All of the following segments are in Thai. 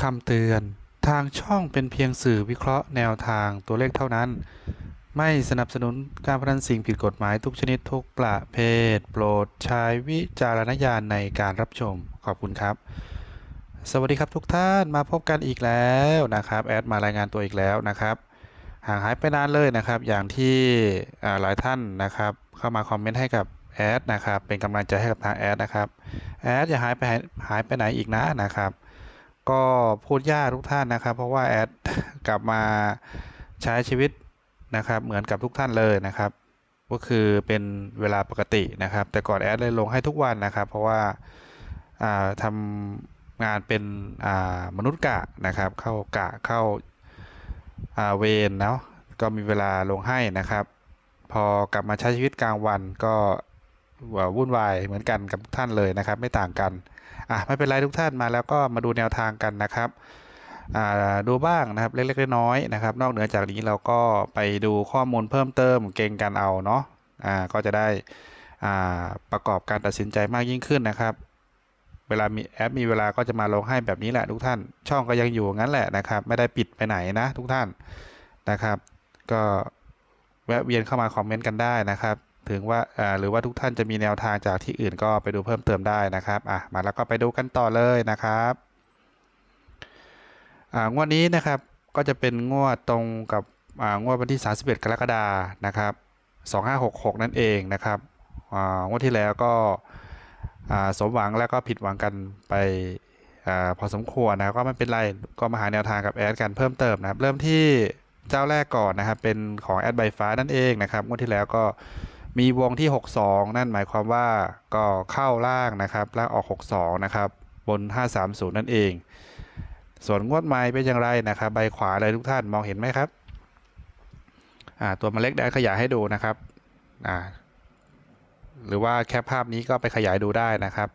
คำเตือน ทางช่องเป็นเพียงสื่อวิเคราะห์แนวทางตัวเลขเท่านั้น ไม่สนับสนุนการพนันสิ่งผิดกฎหมายทุกชนิดทุกประเภท โปรดใช้วิจารณญาณในการรับชม ขอบคุณครับ สวัสดีครับทุกท่านมาพบกันอีกแล้วนะครับ แอดมารายงานตัวอีกแล้วนะครับ ห่างหายไปนานเลยนะครับ อย่างที่หลายท่านนะครับ เข้ามาคอมเมนต์ให้กับแอดนะครับ เป็นกำลังใจให้กับทางแอดนะครับ แอดอย่าหายไปหายไปไหนอีกนะนะครับ ก็พูดยากทุกท่านนะครับ เพราะว่าแอดกลับมาใช้ชีวิตนะครับ เหมือนกับทุกท่านเลยนะครับ ก็คือเป็นเวลาปกตินะครับ แต่ก่อนแอดเลยลงให้ทุกวันนะครับ เพราะว่าอ่าทำงานเป็นมนุษย์กะนะครับ เข้ากะเข้าาเวรเนาะก็มีเวลาลงให้นะครับ พอกลับมาใช้ชีวิตกลางวันก็วุ่นวายเหมือนกันกับทุกท่านเลยนะครับ ไม่ต่างกัน อะไม่เป็นไรทุกท่านมาแล้วก็มาดูแนวทางกันนะครับดูบ้างนะครับเล็กๆน้อยๆนะครับ นอกเหนือจากนี้เราก็ไปดูข้อมูลเพิ่มเติมเก่งกันเอาเนาะอ่าก็จะได้ประกอบการตัดสินใจมากยิ่งขึ้นนะครับ เวลามีแอปมีเวลาก็จะมาลงให้แบบนี้แหละทุกท่าน ช่องก็ยังอยู่งั้นแหละนะครับ ไม่ได้ปิดไปไหนนะทุกท่านนะครับ ก็แวะเวียนเข้ามาคอมเมนต์กันได้นะครับ ถึงว่าหรือว่าทุกท่านจะมีแนวทางจากที่อื่นก็ไปดูเพิ่มเติมได้นะครับอะมาแล้วก็ไปดูกันต่อเลยนะครับอ่างวดนี้นะครับก็จะเป็นงวดตรงกับอ่างวดวันที่ 31 กรกฎานะครับ 2566 นั่นเองนะครับอ่างวดที่แล้วก็สมหวังแล้วก็ผิดหวังกันไปอพอสมควรนะครับก็ไม่เป็นไรก็มาหาแนวทางกับแอดกันเพิ่มเติมนะครับ เริ่มที่เจ้าแรกก่อนนะครับ เป็นของแอดใบฟ้านั่นเองนะครับงวดที่แล้วก็ มีวงที่ 62 นั่นหมายความว่าก็เข้าล่างนะครับล่างออก 62 นะครับ บน 530 นั่นเอง ส่วนงวดไม้เป็นอย่างไรนะครับ ใบขวาเลยทุกท่านมองเห็นไหมครับตัวเมล็ดได้ขยายให้ดูนะครับหรือว่าแคปภาพนี้ก็ไปขยายดูได้นะครับ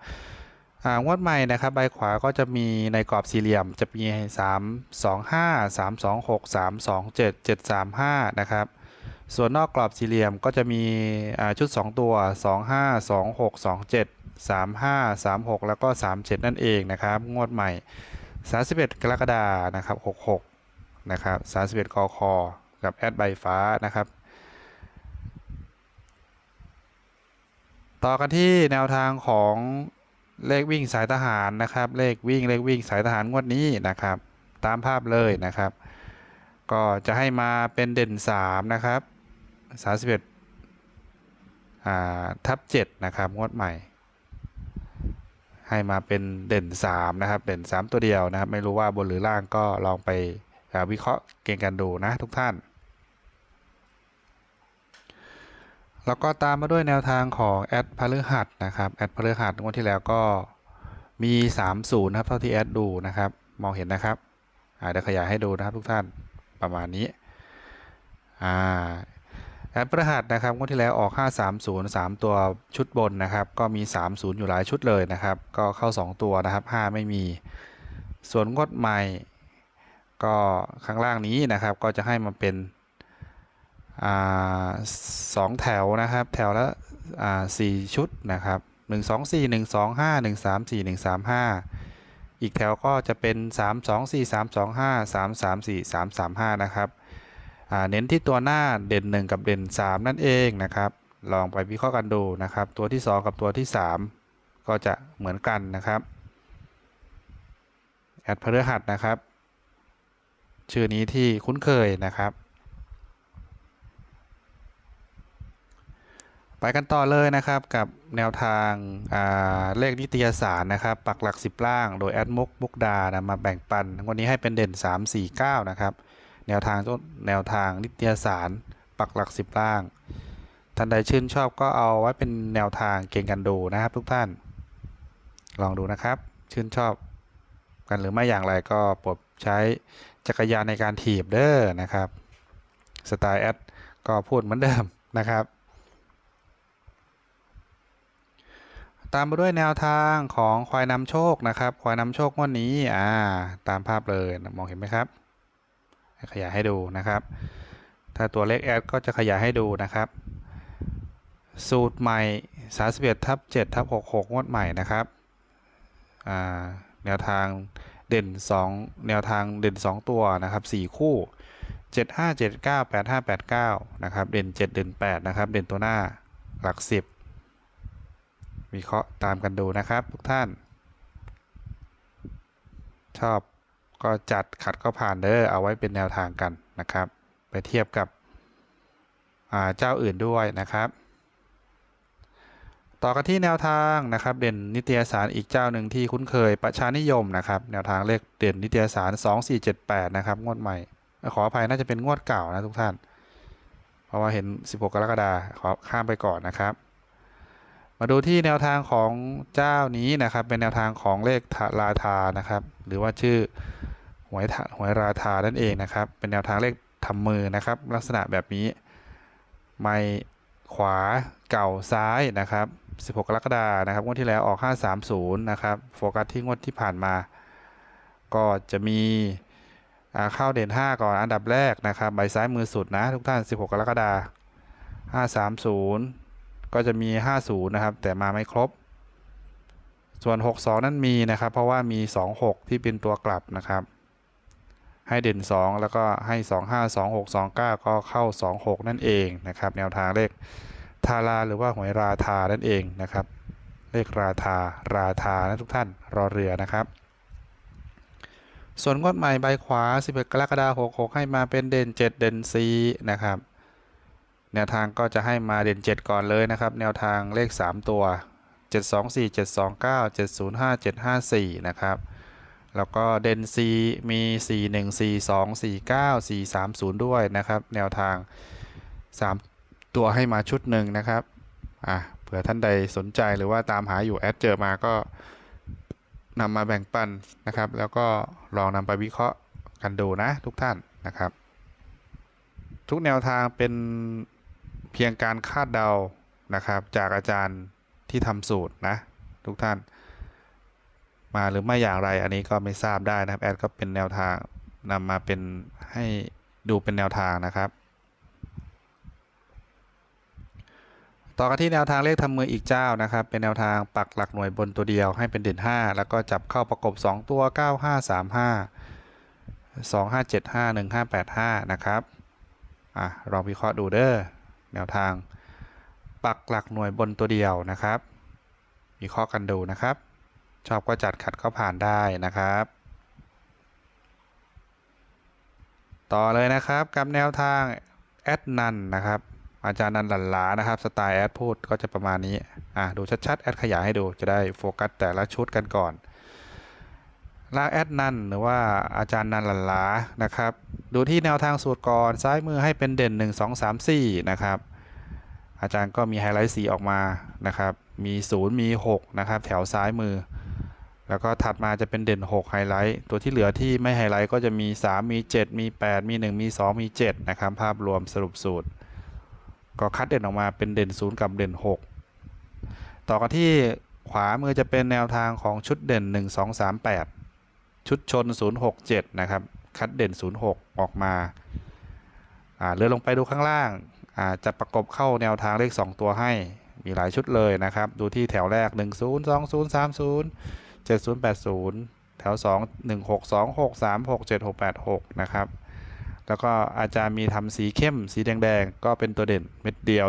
งวดใหม่นะครับใบขวาก็จะมีในกรอบสี่เหลี่ยมจะมี 3 2 5 3 2 6 3 2 7 7 3 5 นะครับ ส่วนนอกกรอบสี่เหลี่ยมก็จะมีชุด 2 ตัว 2 5 2 6 2 7 3 5 3 6 แล้วก็ 37 นั่นเองนะครับ งวดใหม่ 31 กรกฎานะครับ66นะครับ31กคกับแอดใบฟ้านะครับ ต่อกันที่แนวทางของเลขวิ่งสายทหารนะครับ เลขวิ่งเลขวิ่งสายทหารงวดนี้นะครับ ตามภาพเลยนะครับ ก็จะให้มาเป็นเด่น 3 นะครับ 31อ่าทับ7นะครับงวดใหม่ ให้มาเป็นเด่น 3 นะครับ เด่น 3 ตัวเดียวนะครับ ไม่รู้ว่าบนหรือล่างก็ลองไปวิเคราะห์เก่งกันดูนะทุกท่าน แล้วก็ตามมาด้วยแนวทางของแอดพฤหัสนะครับแอดพฤหัสงวดที่แล้วก็มี 30นะครับเท่าที่แอดดูนะครับ มองเห็นนะครับอาเดี๋ยวขยายให้ดูนะครับทุกท่านประมาณนี้อ่า แอดพฤหัสนะครับงวดที่แล้วออก 530 3 ตัวชุดบนนะครับ ก็มี 30 อยู่หลายชุดเลยนะครับ ก็เข้า 2 ตัวนะครับ 5 ไม่มี ส่วนงวดใหม่ ก็ข้างล่างนี้นะครับ ก็จะให้มาเป็นอสองแถวนะครับ แถวละสี่ชุดนะครับหนึ่งสองสี่หนึ่งสองห้าหนึ่งสามสี่หนึ่งสามห้าอีกแถวก็จะเป็นสามสองสี่สามสองห้าสามสามสี่สามสามห้านะครับ เน้นที่ตัวหน้าเด่นหนึ่งกับเด่นสามนั่นเองนะครับ ลองไปวิเคราะห์กันดูนะครับ ตัวที่สองกับตัวที่สามก็จะเหมือนกันนะครับแอดพฤหัสนะครับ ชื่อนี้ที่คุ้นเคยนะครับ ไปกันต่อเลยนะครับกับแนวทางาเลขนิตยสารนะครับ ปักหลัก 10 ล่าง โดยแอดมุกมุกดานะมาแบ่งปันวันนี้ให้เป็นเด่น 3 4 9 นะครับ แนวทางแนวทางนิตยสาร ปักหลัก 10 ล่าง ท่านใดชื่นชอบก็เอาไว้เป็นแนวทางเก่งกันดูนะครับทุกท่าน ลองดูนะครับ ชื่นชอบกันหรือไม่อย่างไรก็โปรดใช้จักรยานในการถีบเด้อนะครับสไตล์แอดก็พูดเหมือนเดิมนะครับ ตามมาด้วยแนวทางของควายนำโชคนะครับ ควายนำโชคงวดนี้อ่าตามภาพเลยมองเห็นไหมครับ ขยายให้ดูนะครับ ถ้าตัวเลขแอดก็จะขยายให้ดูนะครับ สูตรใหม่ 31ทับ7ทับ66 งวดใหม่นะครับแนวทางเด่น 2 แนวทางเด่น 2 ตัวนะครับ 4 คู่ 7 5 7 9 8 5 8 9 นะครับ เด่น 7 เด่น 8 นะครับ เด่นตัวหน้าหลัก 10 วิเคราะห์ตามกันดูนะครับ ทุกท่าน ชอบ ก็จัดขัดก็ผ่านเด้อเอาไว้เป็นแนวทางกันนะครับ ไปเทียบกับเจ้าอื่นด้วยนะครับ ต่อกันที่แนวทางนะครับ เด่นนิตยสารอีกเจ้าหนึ่งที่คุ้นเคยประชานิยมนะครับ แนวทางเลขเด่นนิตยสาร 2478 นะครับ งวดใหม่ ขออภัยน่าจะเป็นงวดเก่านะทุกท่าน เพราะว่าเห็น 16 กรกฎาคมขอข้ามไปก่อนนะครับ มาดูที่แนวทางของเจ้านี้นะครับ เป็นแนวทางของเลขราธานะครับ หรือว่าชื่อหวยหวยราธานั่นเองนะครับ เป็นแนวทางเลขทำมือนะครับ ลักษณะแบบนี้ไม้ขวาเก่าซ้ายนะครับ 16 กรกฎาคมนะครับงวดที่แล้วออก 530 นะครับ โฟกัสที่งวดที่ผ่านมา ก็จะมีเข้าเด่น 5 ก่อนอันดับแรกนะครับ ใบซ้ายมือสุดนะทุกท่าน 16 กรกฎาคม530 ก็จะมี 50 นะครับ แต่มาไม่ครบ ส่วน 62 นั้นมีนะครับ เพราะว่ามี 26 ที่เป็นตัวกลับนะครับ ให้เด่น 2 แล้วก็ให้ 25 26 29 ก็เข้า 26 นั่นเองนะครับ แนวทางเลขทาราหรือว่าหวยราธานั่นเองนะครับ เลขราธาราธานะทุกท่านรอเรือนะครับ ส่วนงวดใหม่ใบขวา 11 กรกฎาคม66 ให้มาเป็นเด่น 7 เด่น4นะครับ แนวทางก็จะให้มาเด่น 7 ก่อนเลยนะครับ แนวทางเลข 3 ตัว 724 729 705 754 นะครับ แล้วก็เด่น C มี 41 42 49 430 ด้วยนะครับ แนวทาง 3 ตัวให้มาชุดหนึ่งนะครับ อะ เผื่อท่านใดสนใจหรือว่าตามหาอยู่แอดเจอมาก็นำมาแบ่งปันนะครับ แล้วก็ลองนำไปวิเคราะห์กันดูนะทุกท่านนะครับ ทุกแนวทางเป็น พียงการคาดเดานะครับ จากอาจารย์ที่ทำสูตรนะ ทุกท่าน มาหรือไม่อย่างไรอันนี้ก็ไม่ทราบได้นะครับ แอดก็เป็นแนวทางนำมาเป็นให้ดูเป็นแนวทางนะครับ ต่อกันที่แนวทางเลขทำมืออีกเจ้านะครับ เป็นแนวทางปักหลักหน่วยบนตัวเดียวให้เป็นเด่น 5 แล้วก็จับเข้าประกบ 2 ตัว 9535 2575 1585 นะครับอะลองวิเคราะห์ดูเด้อ แนวทาง ปักหลักหน่วยบนตัวเดียวนะครับวิเคราะห์กันดูนะครับ ชอบก็จัดขัดก็ผ่านได้นะครับ ต่อเลยนะครับกับแนวทางแอดนันนะครับอาจารย์นันหลันหลานะครับสไตล์แอดพูดก็จะประมาณนี้อะดูชัดๆแอดขยายให้ดูจะได้โฟกัสแต่ละชุดกันก่อนลากแอดนันหรือว่าอาจารย์นันหลันหลานะครับ ดูที่แนวทางสูตรก่อนซ้ายมือให้เป็นเด่น 1 2 3 4นะครับ อาจารย์ก็มีไฮไลท์สีออกมานะครับ มี 0 มี 6 นะครับ แถวซ้ายมือ แล้วก็ถัดมาจะเป็นเด่น 6 ไฮไลท์ ตัวที่เหลือที่ไม่ไฮไลท์ก็จะมี 3 มี 7 มี 8 มี 1 มี 2 มี 7 นะครับ ภาพรวมสรุปสูตร ก็คัดเด่นออกมาเป็นเด่น 0 กับเด่น 6 ต่อกันที่ขวามือจะเป็นแนวทางของชุดเด่น 1 2 3 8 ชุดชน 067 นะครับ คัดเด่น 06 ออกมา เลื่อนลงไปดูข้างล่าง จะประกบเข้าแนวทางเลข 2 ตัวให้มีหลายชุดเลยนะครับ ดูที่แถวแรก 1 0 2 0 3 0 7080 แถว 2 1626 36 7686 นะครับ แล้วก็อาจารย์มีทำสีเข้มสีแดงๆ ก็เป็นตัวเด่นเม็ดเดียว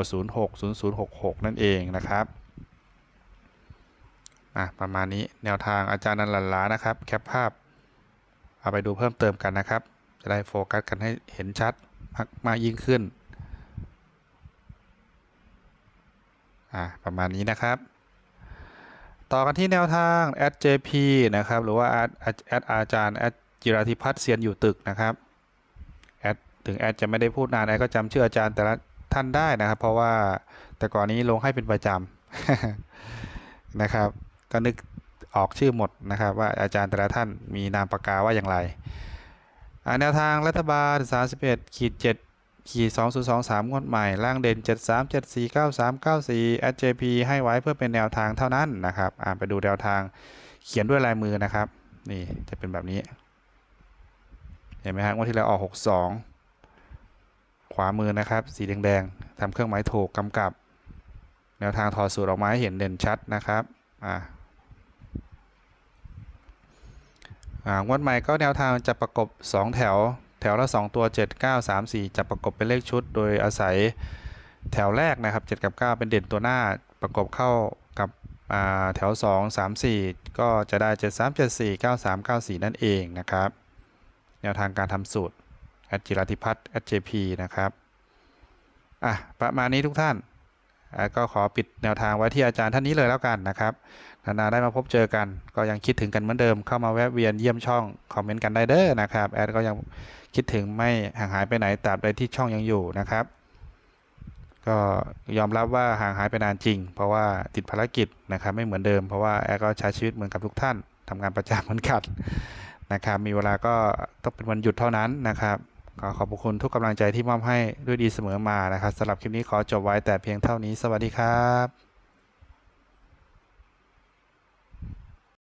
060066 นั่นเองนะครับอะประมาณนี้แนวทางอาจารย์นันหลันลานะครับ แคปภาพ เอาไปดูเพิ่มเติมกันนะครับ จะได้โฟกัสกันให้เห็นชัดมากมากยิ่งขึ้น อะประมาณนี้นะครับ ต่อกันที่แนวทาง @jp นะครับ หรือว่า @@ad อาจารย์จิราธิพัฒน์เซียนอยู่ตึกนะครับแอดถึงแอดจะไม่ได้พูดนานแอดก็จำชื่ออาจารย์แต่ละท่านได้นะครับ เพราะว่าแต่ก่อนนี้ลงให้เป็นประจำนะครับ ก็นึกออกชื่อหมดนะครับ ว่าอาจารย์แต่ละท่านมีนามปากกาว่าอย่างไรแนวทางรัฐบาล 31ขีด7 ขีด2023 งวดใหม่ ล่างเด่น 73 74 93 94 SJP ให้ไว้เพื่อเป็นแนวทางเท่านั้นนะครับ อ่านไปดูแนวทางเขียนด้วยลายมือนะครับ นี่จะเป็นแบบนี้ เห็นไหมฮะงวดที่แล้วออก 62 ขวามือนะครับ สีแดงๆทำเครื่องหมายถูกกำกับ แนวทางถอดสูตรออกมาให้เห็นเด่นชัดนะครับ อ่าอ่างวดใหม่ก็แนวทางจะประกบ 2 แถว แถวละ 2 ตัว 7 9 3 4จะประกบเป็นเลขชุด โดยอาศัยแถวแรกนะครับ 7 กับ 9 เป็นเด่นตัวหน้าประกบเข้ากับอ่าแถว 2 3 4 ก็จะได้ 7 3 7 4 9 3 9 4 นั่นเองนะครับ แนวทางการทำสูตรอจิราธิพัฒน์ JP นะครับ อะ ประมาณนี้ทุกท่าน ก็ขอปิดแนวทางไว้ที่อาจารย์ท่านนี้เลยแล้วกันนะครับ นานๆได้มาพบเจอกัน ก็ยังคิดถึงกันเหมือนเดิม เข้ามาแวะเวียนเยี่ยมช่อง คอมเมนต์กันได้เด้อนะครับ แอดก็ยังคิดถึงไม่ห่างหายไปไหนตราบใดที่ช่องยังอยู่นะครับ ก็ยอมรับว่าห่างหายไปนานจริง เพราะว่าติดภารกิจนะครับ ไม่เหมือนเดิม เพราะว่าแอดก็ใช้ชีวิตเหมือนกับทุกท่านทำงานประจำเหมือนกันนะครับ มีเวลาก็ต้องเป็นวันหยุดเท่านั้นนะครับ ก็ขอบคุณทุกกำลังใจที่มอบให้ด้วยดีเสมอมานะครับสำหรับคลิปนี้ขอจบไว้แต่เพียงเท่านี้สวัสดีครับ